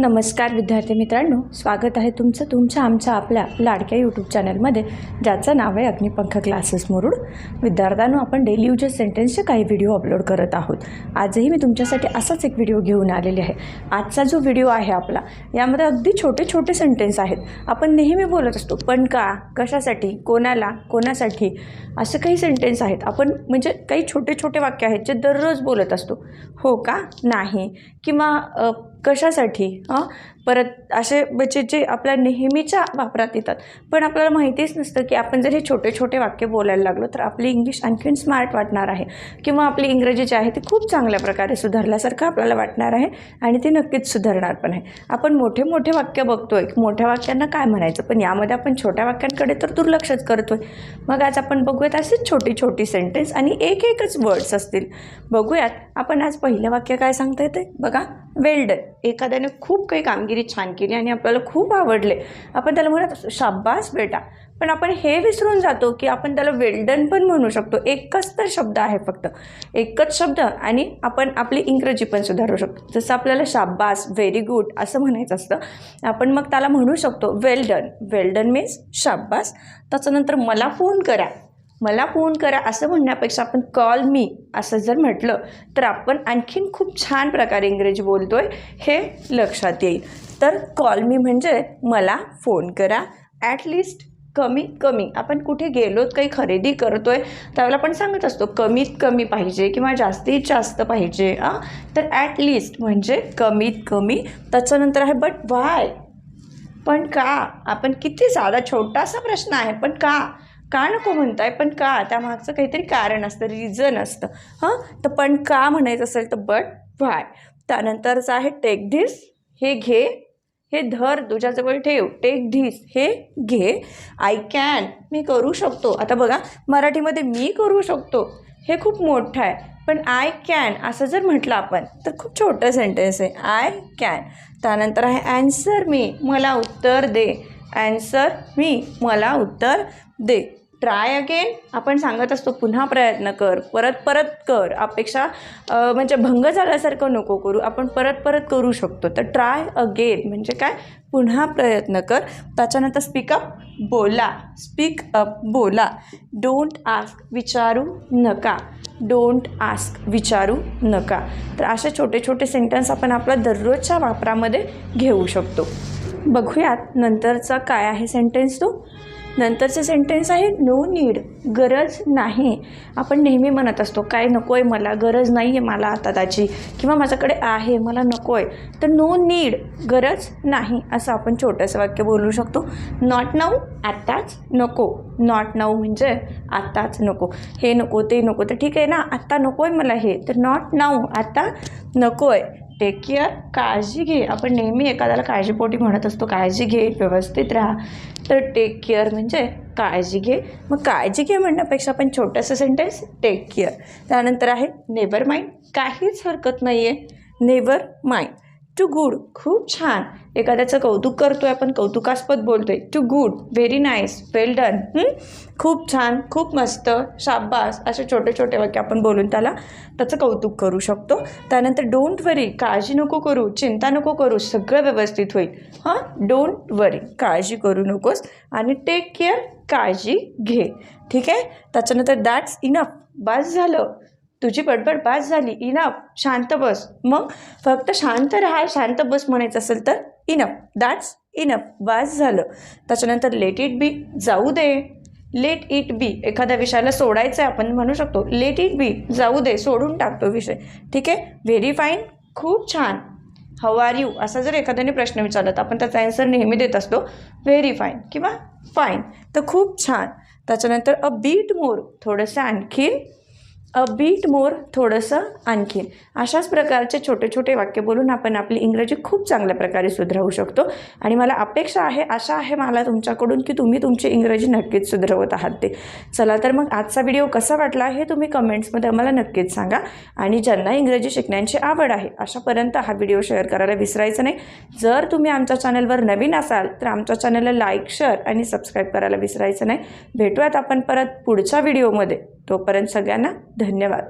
नमस्कार विद्यार्थी मित्रांनो स्वागत आहे तुमचं तुमच्या आमच्या आपल्या लाडक्या यूट्यूब चॅनलमध्ये ज्याचं नाव आहे अग्निपंख क्लासेस मुरुड. विद्यार्थ्यांनो आपण डेली युजेस सेंटेन्सचे काही व्हिडिओ अपलोड करत आहोत. आजही मी तुमच्यासाठी असाच एक व्हिडिओ घेऊन आलेले आहे. आजचा जो व्हिडिओ आहे आपला यामध्ये अगदी छोटे छोटे सेंटेन्स आहेत. आपण नेहमी बोलत असतो पण का? कशासाठी? कोणाला? कोणासाठी? असे काही सेंटेन्स आहेत. आपण म्हणजे काही छोटे छोटे वाक्य आहेत जे दररोज बोलत असतो. हो का? नाही. किंवा कशासाठी? हां? परत असे बचे जे आपल्या नेहमीच्या वापरात येतात. पण आपल्याला माहितीच नसतं की आपण जर हे छोटे छोटे वाक्य बोलायला लागलो तर आपली इंग्लिश आणखीन स्मार्ट वाटणार आहे. किंवा आपली इंग्रजी जी आहे ती खूप चांगल्या प्रकारे सुधारल्यासारखं आपल्याला वाटणार आहे आणि ती नक्कीच सुधारणार पण आहे. आपण मोठे मोठे वाक्य बघतोय. मोठ्या वाक्यांना काय म्हणायचं? पण यामध्ये आपण छोट्या वाक्यांकडे तर दुर्लक्षच करतोय. मग आज आपण बघूयात असेच छोटी छोटी सेंटेन्स आणि एक एकच वर्ड्स असतील. बघूयात आपण आज पहिलं वाक्य काय सांगता येते बघा वेल्डन एखाद्याने खूप काही कामगिरी छान केली आणि आपल्याला खूप आवडले. आपण त्याला म्हणत असतो शाब्बास बेटा. पण आपण हे विसरून जातो की आपण त्याला वेल्डन पण म्हणू शकतो. एकच तर शब्द आहे फक्त. एकच शब्द आणि आपण आपली इंग्रजी पण सुधारू शकतो. जसं आपल्याला शाब्बास व्हेरी गुड असं म्हणायचं असतं आपण मग त्याला म्हणू शकतो वेल्डन वेल्डन मीन्स शाब्बास त्याच्यानंतर मला फोन करा. मला फोन करा असं म्हणण्यापेक्षा आपण कॉल मी असं जर म्हटलं तर आपण आणखीन खूप छान प्रकारे इंग्रजी बोलतो आहे हे लक्षात येईल. तर कॉल मी म्हणजे मला फोन करा. ॲटलिस्ट कमीत कमी आपण कुठे गेलोत काही खरेदी करतो आहे त्यावेळेला आपण सांगत असतो कमीत कमी पाहिजे किंवा जास्तीत जास्त पाहिजे हां? तर ॲटलिस्ट म्हणजे कमीत कमी. त्याच्यानंतर आहे बट वाय पण का? आपण किती साधा छोटासा प्रश्न आहे पण का? का नको म्हणताय? पण का? त्यामागचं काहीतरी कारण असतं रिझन असतं. हां? तर पण का म्हणायचं असेल तर बट व्हाय त्यानंतरचं आहे टेक धिस हे घे. हे धर तुझ्याजवळ ठेव. टेक धिस हे घे. आय कॅन मी करू शकतो. आता बघा मराठीमध्ये मी करू शकतो. हे खूप मोठं आहे. पण आय कॅन असं जर म्हटलं आपण तर खूप छोटं सेंटेन्स आहे. आय कॅन त्यानंतर आहे ॲन्सर मी मला उत्तर दे. ॲन्सर मी. मला उत्तर दे. ट्राय अगेन आपण सांगत असतो पुन्हा प्रयत्न कर. परत परत कर. अपेक्षा म्हणजे भंग झाल्यासारखं नको करू. आपण परत परत करू शकतो. तर ट्राय अगेन म्हणजे काय? पुन्हा प्रयत्न कर. त्याच्यानंतर स्पीकअप बोला. स्पीक अप बोला. डोंट आस्क विचारू नका. डोंट आस्क विचारू नका. तर असे छोटे छोटे सेंटेन्स आपण आपल्या दररोजच्या वापरामध्ये घेऊ शकतो. बघूयात नंतरचा काय आहे सेंटेन्स तो. नंतरचं सेंटेन्स आहे नो नीड गरज नाही. आपण नेहमी म्हणत असतो काय नको आहे मला गरज नाही आहे मला आता त्याची किंवा माझ्याकडे आहे मला नको आहे तर नो नीड गरज नाही असं आपण छोटंसं वाक्य बोलू शकतो. नॉट नाऊ आत्ताच नको. नॉट नाऊ म्हणजे आत्ताच नको. हे नको ते नको. तर ठीक आहे ना आत्ता नको आहे मला हे. तर नॉट नाऊ आत्ता नको आहे टेक केअर काळजी घे. आपण नेहमी एखाद्याला काळजीपोटी म्हणत असतो काळजी घे व्यवस्थित राहा. तर टेक केअर म्हणजे काळजी घे. मग काळजी घे म्हणण्यापेक्षा आपण छोटंसं सेंटेन्स टेक केअर त्यानंतर आहे नेवर माइंड काहीच हरकत नाही आहे नेवर माइंड टू गुड खूप छान. एखाद्याचं कौतुक करतो आहे आपण कौतुकास्पद बोलतो आहे too good very nice well done खूप छान. खूप मस्त. शाब्बास. असे छोटे छोटे वाक्य आपण बोलून त्याला त्याचं कौतुक करू शकतो. त्यानंतर डोंट वरी काळजी नको करू. चिंता नको करू. सगळं व्यवस्थित होईल. हां? डोंट वरी काळजी करू नकोस. आणि टेक केअर काळजी घे. ठीक आहे? त्याच्यानंतर दॅट्स इनफ बस झालं. तुझी बडबड बास झाली इनफ शांत बस. मग? फक्त शांत राहा शांत बस म्हणायचं असेल तर इनफ दॅट्स इनफ बास झालं. त्याच्यानंतर लेट इट बी जाऊ दे. लेट इट बी एखाद्या विषयाला सोडायचं आहे आपण म्हणू शकतो. लेट इट बी जाऊ दे. सोडून टाकतो विषय. ठीक आहे? व्हेरी फाईन खूप छान. हाऊ आर यू असा जर एखाद्याने प्रश्न विचारला तर आपण त्याचा ॲन्सर नेहमी देत असतो. व्हेरी फाईन किंवा फाईन तर खूप छान. त्याच्यानंतर अ बीट मोर थोडंसं आणखीन अ बीट मोर थोडंसं आणखीन. अशाच प्रकारचे छोटे छोटे वाक्य बोलून आपण आपली इंग्रजी खूप चांगल्या प्रकारे सुधारवू शकतो. आणि मला अपेक्षा आहे आशा आहे मला तुमच्याकडून की तुम्ही तुमची इंग्रजी नक्कीच सुधारवत आहात ते. चला तर मग आजचा व्हिडिओ कसा वाटला हे तुम्ही कमेंट्समध्ये आम्हाला नक्कीच सांगा. आणि ज्यांना इंग्रजी शिकण्याची आवड आहे अशापर्यंत हा व्हिडिओ शेअर करायला विसरायचं नाही. जर तुम्ही आमच्या चॅनलवर नवीन असाल तर आमच्या चॅनलला लाईक शेअर आणि सबस्क्राईब करायला विसरायचं नाही. भेटूयात आपण परत पुढच्या व्हिडिओमध्ये. तोपर्यंत सगळ्यांना धन्यवाद.